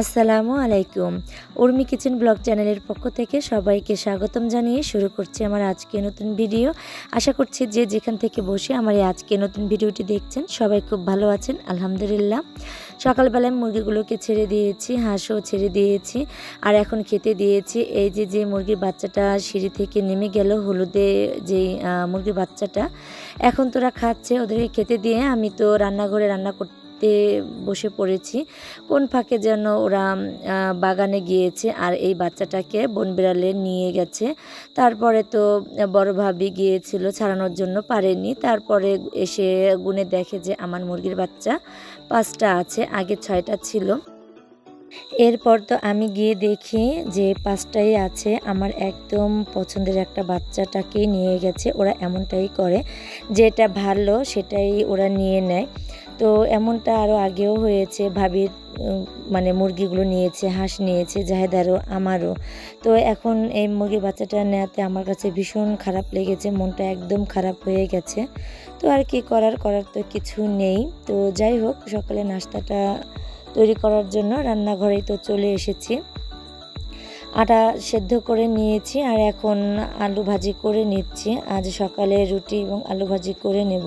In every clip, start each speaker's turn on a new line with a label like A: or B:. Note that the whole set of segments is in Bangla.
A: আসসালামু আলাইকুম। উর্মি কিচেন ব্লগ চ্যানেলের পক্ষ থেকে সবাইকে স্বাগতম জানিয়ে শুরু করছি আমার আজকে নতুন ভিডিও। আশা করছি যে যেখান থেকে বসে আমার এই আজকে নতুন ভিডিওটি দেখছেন, সবাই খুব ভালো আছেন, আলহামদুলিল্লাহ। সকালবেলায় মুরগিগুলোকে ছেড়ে দিয়েছি, হাঁসও ছেড়ে দিয়েছি, আর এখন খেতে দিয়েছি। এই যে যে মুরগির বাচ্চাটা সিঁড়ি থেকে নেমে গেল, হলুদে যে মুরগির বাচ্চাটা, এখন তোরা খাচ্ছে, ওদেরকে খেতে দিয়ে আমি তো রান্নাঘরে রান্না করতে বসে পড়েছি। কোন ফাঁকে যেন ওরা বাগানে গিয়েছে আর এই বাচ্চাটাকে বন বিড়ালে নিয়ে গেছে। তারপরে তো বড় ভাবি গিয়েছিল, ছাড়ানোর জন্য পারেনি। তারপরে এসে গুনে দেখে যে আমার মুরগির বাচ্চা পাঁচটা আছে, আগে ছয়টা ছিল। এরপর তো আমি গিয়ে দেখি যে পাঁচটাই আছে। আমার একদম পছন্দের একটা বাচ্চাটাকেই নিয়ে গেছে, ওরা এমনটাই করে। যেটা ভালো সেটাই ওরা নিয়ে নেয়। তো এমনটা আরও আগেও হয়েছে ভাবির মানে মুরগিগুলো নিয়েছে, হাঁস নিয়েছে, জাহেদারও, আমারও। তো এখন এই মুরগির বাচ্চাটা নেওয়াতে আমার কাছে ভীষণ খারাপ লেগেছে, মনটা একদম খারাপ হয়ে গেছে। তো আর কি করার করার তো কিছু নেই। তো যাই হোক, সকালে নাস্তাটা তৈরি করার জন্য রান্নাঘরেই তো চলে এসেছি। আটা সেদ্ধ করে নিয়েছি আর এখন আলু ভাজি করে নিচ্ছি। আজ সকালে রুটি এবং আলু ভাজি করে নেব।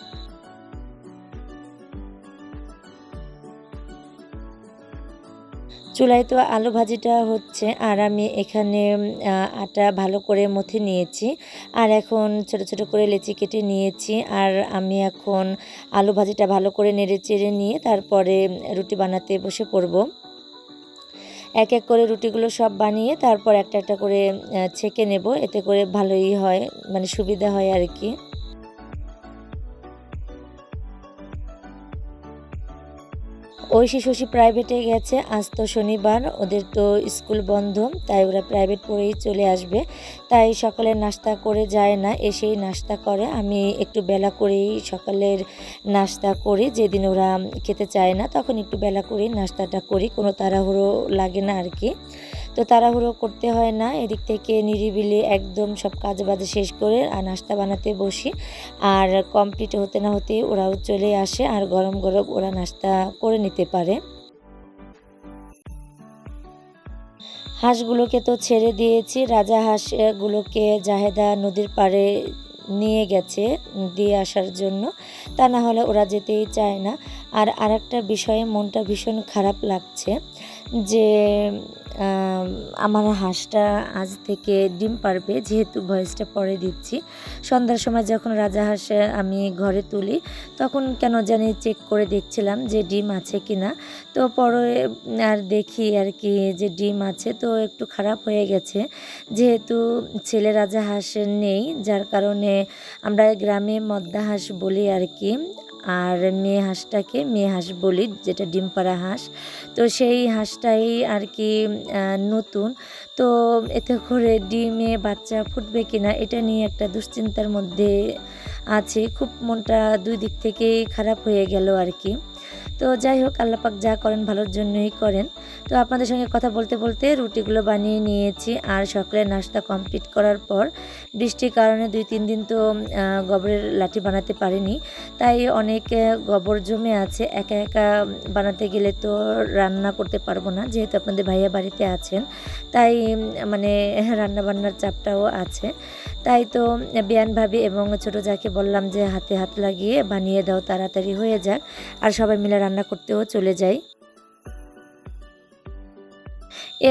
A: চুলায় তো আলু ভাজিটা হচ্ছে, আর আমি এখানে আটা ভালো করে মথে নিয়েছি। আর এখন ছোট ছোট করে লেচি কেটে নিয়েছি, আর আমি এখন আলু ভাজিটা ভালো করে নেড়ে চেড়ে নিয়ে তারপরে রুটি বানাতে বসে পড়ব। এক এক করে রুটিগুলো সব বানিয়ে তারপর একটা একটা করে ছেঁকে নেব, এতে করে ভালোই হয় মানে সুবিধা হয় আর কি। ঐশী শশী প্রাইভেটে গেছে। আজ তো শনিবার, ওদের তো স্কুল বন্ধ, তাই ওরা প্রাইভেট পড়েই চলে আসবে। তাই সকালে নাস্তা করে যায় না, এসেই নাস্তা করে। আমি একটু বেলা করেই সকালের নাস্তা করি, যেদিন ওরা খেতে চায় না, তখন একটু বেলা করেই নাস্তাটা করি। কোনো তাড়াহুড়ো লাগে না আর কি। তো তাড়াহুড়ো করতে হয় না, এদিক থেকে নিরিবিলি একদম সব কাজ বাজে শেষ করে আর নাস্তা বানাতে বসি। আর কমপ্লিট হতে না হতে ওরাও চলে আসে আর গরম গরম ওরা নাস্তা করে নিতে পারে। হাঁসগুলোকে তো ছেড়ে দিয়েছি, রাজা হাঁসগুলোকে জাহেদা নদীর পাড়ে নিয়ে গেছে, দিয়ে আসার জন্য। তা না হলে ওরা যেতেই চায় না। আর আরেকটা বিষয়ে মনটা ভীষণ খারাপ লাগছে যে আমার হাঁসটা আজ থেকে ডিম পারবে, যেহেতু ভয়েসটা পরে দিচ্ছি। সন্ধ্যার সময় যখন রাজা হাঁস আমি ঘরে তুলি, তখন কেন জানি চেক করে দেখছিলাম যে ডিম আছে কি না তো পরে আর দেখি আর কি যে ডিম আছে, তো একটু খারাপ হয়ে গেছে। যেহেতু ছেলে রাজা হাঁস নেই, যার কারণে আমরা গ্রামে মদ্দা হাঁস বলি আর কি। আর মেয়ে হাঁসটাকে মেয়ে হাঁস বলি, যেটা ডিম পাড়া হাঁস। তো সেই হাঁসটাই আর কি নতুন। তো এতে করে ডিমে বাচ্চা ফুটবে কি না এটা নিয়ে একটা দুশ্চিন্তার মধ্যে আছে। খুব মনটা দুই দিক থেকেই খারাপ হয়ে গেল আর কি। তো যাই হোক আল্লাপাক যা করেন ভালোর জন্যই করেন। তো আপনাদের সঙ্গে কথা বলতে বলতে রুটিগুলো বানিয়ে নিয়েছি আর সকালে নাস্তা কমপ্লিট করার পর বৃষ্টির কারণে দুই তিন দিন তো গোবরের লাঠি বানাতে পারিনি। তাই অনেক গোবর জমে আছে। একা একা বানাতে গেলে তো রান্না করতে পারব না, যেহেতু আপনাদের ভাইয়া বাড়িতে আছেন। তাই মানে রান্না বান্নার চাপটাও আছে। তাই তো বিয়ান ভাবি এবং ছোট যাকে বললাম যে হাতে হাত লাগিয়ে বানিয়ে দাও, তাড়াতাড়ি হয়ে যাক। আর সবাই মিলে রান্না করতেও চলে যাই।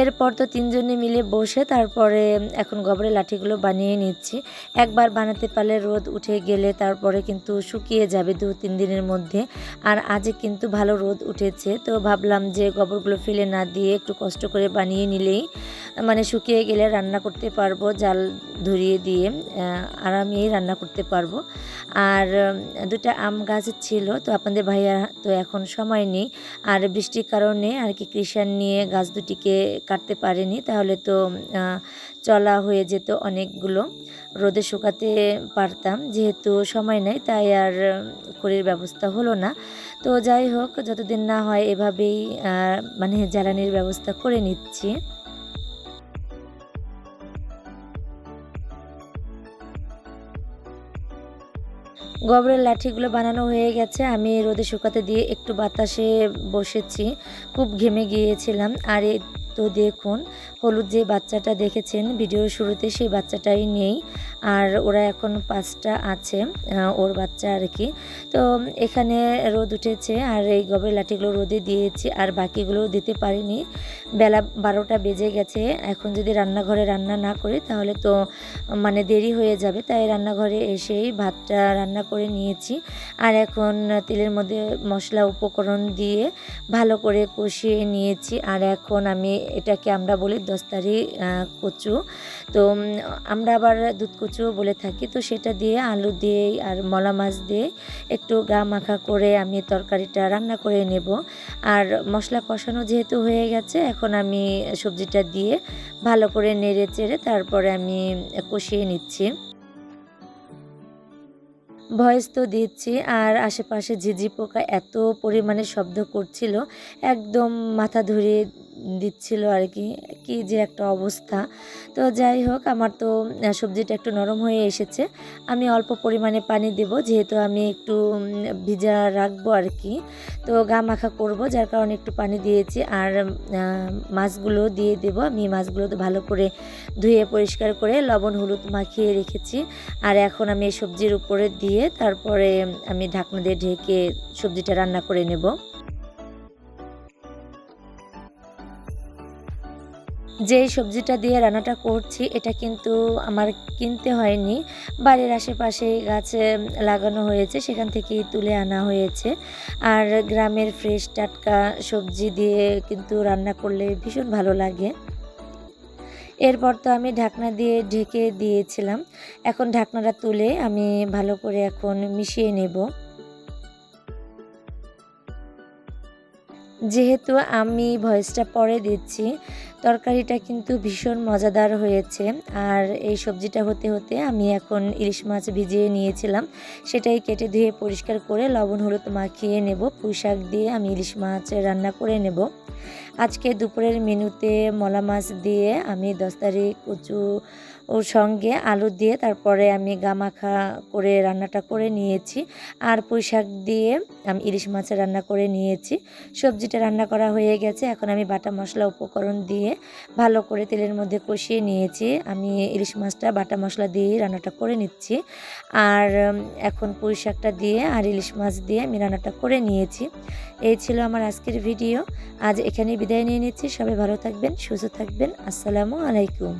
A: এরপর তো তিনজনে মিলে বসে তারপরে এখন গোবরের লাঠিগুলো বানিয়ে নিচ্ছি। একবার বানাতে পারলে রোদ উঠে গেলে তারপরে কিন্তু শুকিয়ে যাবে দু তিন দিনের মধ্যে। আর আজকে কিন্তু ভালো রোদ উঠেছে, তো ভাবলাম যে গোবরগুলো ফেলে না দিয়ে একটু কষ্ট করে বানিয়ে নিলেই মানে শুকিয়ে গেলে রান্না করতে পারব, জাল ধরিয়ে দিয়ে আরামেই রান্না করতে পারব। আর দুটা আম গাছ ছিল, তো আপনাদের ভাইয়া তো এখন সময় নেই। আর বৃষ্টির কারণে আর কি কৃষাণ নিয়ে গাছ দুটিকে কাটতে পারেনি, তাহলে তো চলা হয়ে যেত অনেকগুলো। রোদে শুকাতে পারতাম, যেহেতু সময় নেই, তাই আর খড়ির ব্যবস্থা হলো না। তো যাই হোক, যতদিন না হয় এভাবেই মানে জ্বালানির ব্যবস্থা করে নিচ্ছি। গোবরের লাঠিগুলো বানানো হয়ে গেছে। আমি রোদে শুকাতে দিয়ে একটু বাতাসে বসেছি। খুব ঘেমে গিয়েছিলাম। আর তো দেখুন, হলুদ যে বাচ্চাটা দেখেছেন, ভিডিওর শুরুতে সেই বাচ্চাটাই নেই। আর ওরা এখন পাঁচটা আছে ওর বাচ্চা আর কি। তো এখানে রোদ উঠেছে, আর এই গবের লাঠিগুলো রোদে দিয়েছি, আর বাকিগুলো দিতে পারিনি। বেলা বারোটা বেজে গেছে, এখন যদি রান্নাঘরে রান্না না করি তাহলে তো মানে দেরি হয়ে যাবে। তাই রান্নাঘরে এসেই ভাতটা রান্না করে নিয়েছি। আর এখন তেলের মধ্যে মশলা উপকরণ দিয়ে ভালো করে কষিয়ে নিয়েছি। আর এখন আমি এটাকে আমরা বলি দস্তারি কচু। তো আমরা আবার দুধ কচু বলে থাকি। তো সেটা দিয়ে আলু দিয়ে আর মলা মাছ দিয়ে একটু গা মাখা করে আমি তরকারিটা রান্না করে নেব। আর মশলা কষানো যেহেতু হয়ে গেছে, এখন আমি সবজিটা দিয়ে ভালো করে নেড়ে চেড়ে তারপরে আমি কষিয়ে নিচ্ছি। ভয়েস তো দিচ্ছি, আর আশেপাশে ঝিঝি পোকা এত পরিমাণে শব্দ করছিল, একদম মাথা ধরিয়ে দিচ্ছিল আর কি কি যে একটা অবস্থা। তো যাই হোক, আমার তো সবজিটা একটু নরম হয়ে এসেছে। আমি অল্প পরিমাণে পানি দেব, যেহেতু আমি একটু ভিজা রাখব আর কি। তো গা মাখা করব, যার কারণে একটু পানি দিয়েছি। আর মাছগুলো দিয়ে দেব। আমি মাছগুলো তো ভালো করে ধুয়ে পরিষ্কার করে লবণ, হলুদ মাখিয়ে রেখেছি। আর এখন আমি সবজির উপরে দিয়ে তারপরে আমি ঢাকনা দিয়ে ঢেকে সবজিটা রান্না করে নেব। যেই সবজিটা দিয়ে রান্নাটা করছি, এটা কিন্তু আমার কিনতে হয়নি। বাড়ির আশেপাশে গাছে লাগানো হয়েছে, সেখান থেকেই তুলে আনা হয়েছে। আর গ্রামের ফ্রেশ টাটকা সবজি দিয়ে কিন্তু রান্না করলে ভীষণ ভালো লাগে। এরপর তো আমি ঢাকনা দিয়ে ঢেকে দিয়েছিলাম। এখন ঢাকনাটা তুলে আমি ভালো করে এখন মিশিয়ে নেব। যেহেতু আমি ভয়েসটা পরে দিচ্ছি তরকারিটা কিন্তু ভীষণ মজাদার হয়েছে। আর এই সবজিটা হতে হতে আমি এখন ইলিশ মাছ ভিজিয়ে নিয়েছিলাম। সেটাই কেটে ধুয়ে পরিষ্কার করে লবণ হলুদ মাখিয়ে নেব। পুঁই শাক দিয়ে আমি ইলিশ মাছ রান্না করে নেব। আজকে দুপুরের মেনুতে মলা মাছ দিয়ে আমি দশতারি কচু ওর সঙ্গে আলু দিয়ে তারপরে আমি গামাখা করে রান্নাটা করে নিয়েছি। আর পুঁই শাক দিয়ে আমি ইলিশ মাছের রান্না করে নিয়েছি। সবজিটা রান্না করা হয়ে গেছে। এখন আমি বাটা মশলা উপকরণ দিয়ে ভালো করে তেলের মধ্যে কষিয়ে নিয়েছি। আমি ইলিশ মাছটা বাটা মশলা দিয়ে রান্নাটা করে নিচ্ছি। আর এখন পুঁই শাকটা দিয়ে আর ইলিশ মাছ দিয়ে আমি রান্নাটা করে নিয়েছি। এই ছিল আমার আজকের ভিডিও। আজ এখানে বিদায় নিয়ে নিচ্ছি। সবাই ভালো থাকবেন সুস্থ থাকবেন। আসসালামু আলাইকুম।